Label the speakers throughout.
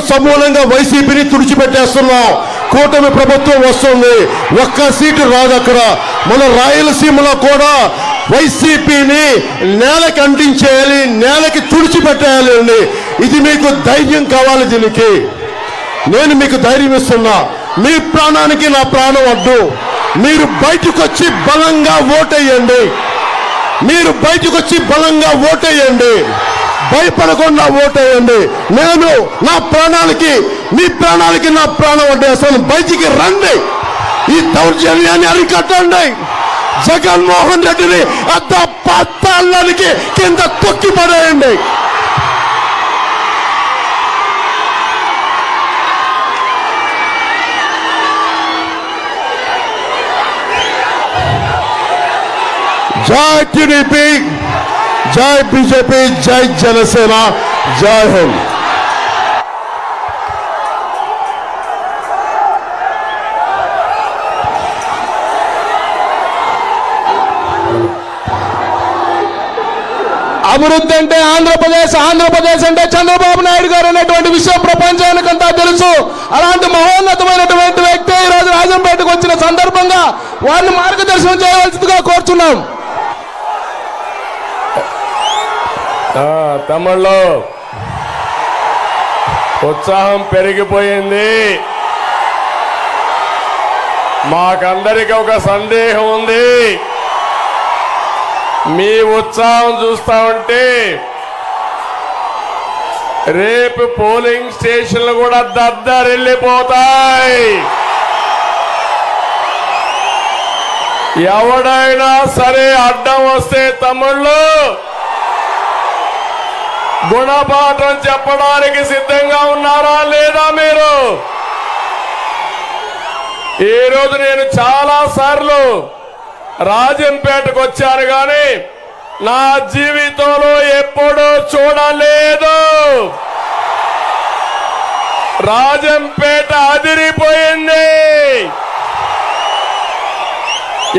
Speaker 1: సమూలంగా వైసీపీని తుడిచిపెట్టేస్తున్నాం. కూటమి ప్రభుత్వం వస్తుంది. ఒక్క సీటు రాదు అక్కడ. మన రాయలసీమలో కూడా వైసీపీని నేలకి అంటించేయాలి నేలకి తుడిచిపెట్టేయాలి అండి ఇది మీకు ధైర్యం కావాలి దీనికి. నేను మీకు ధైర్యం ఇస్తున్నా. మీ ప్రాణానికి నా ప్రాణం అడ్డు. మీరు బయటకు వచ్చి బలంగా ఓటేయండి. మీరు బయటకు వచ్చి బలంగా ఓటేయండి. భయపడకుండా ఓటేయండి నేను నా ప్రాణాలకి మీ ప్రాణాలకి నా ప్రాణం అడ్డేస్తాను బయటికి రండి. ఈ దౌర్జన్యాన్ని అరికట్టండి. జగన్మోహన్ రెడ్డిని అద్ద పత్తాళ్ళకి కింద తొక్కి పడేయండి. జై టీడీపీ జై బీజేపీ జై జనసేన జై హింద్.
Speaker 2: అభివృద్ధి అంటే ఆంధ్రప్రదేశ్ ఆంధ్రప్రదేశ్ అంటే చంద్రబాబు నాయుడు గారు అనేటువంటి విషయం ప్రపంచానికంతా తెలుసు. అలాంటి మహోన్నతమైనటువంటి వ్యక్తి ఈ రోజు రాజంపేటకు వచ్చిన సందర్భంగా వారిని మార్గదర్శనం చేయవలసిందిగా కోరుచున్నాం.
Speaker 3: తమిళ్ళో. ఉత్సాహం పెరిగిపోయింది. మాకందరికి ఒక సందేహం ఉంది. మీ ఉత్సాహం చూస్తా ఉంటే రేపు పోలింగ్ స్టేషన్లు కూడా దద్దరిల్లిపోతాయి. ఎవడైనా సరే అడ్డం వస్తే తమ్ముళ్ళు గుణపాఠం చెప్పడానికి సిద్ధంగా ఉన్నారా లేదా మీరు? ఈ రోజు నేను చాలా సార్లు రాజంపేటకు వచ్చాను కానీ నా జీవితంలో ఎప్పుడూ చూడలేదు. రాజంపేట అదిరిపోయింది.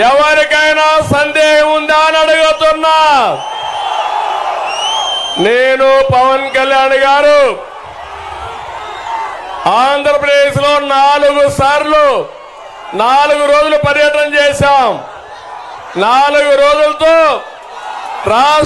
Speaker 3: ఎవరికైనా సందేహం ఉందా అని అడుగుతున్నా. నేను పవన్ కళ్యాణ్ గారు ఆంధ్రప్రదేశ్లో నాలుగు సార్లు నాలుగు రోజులు పర్యటన చేశాం. నాలుగు రోజులతో రాష్ట్ర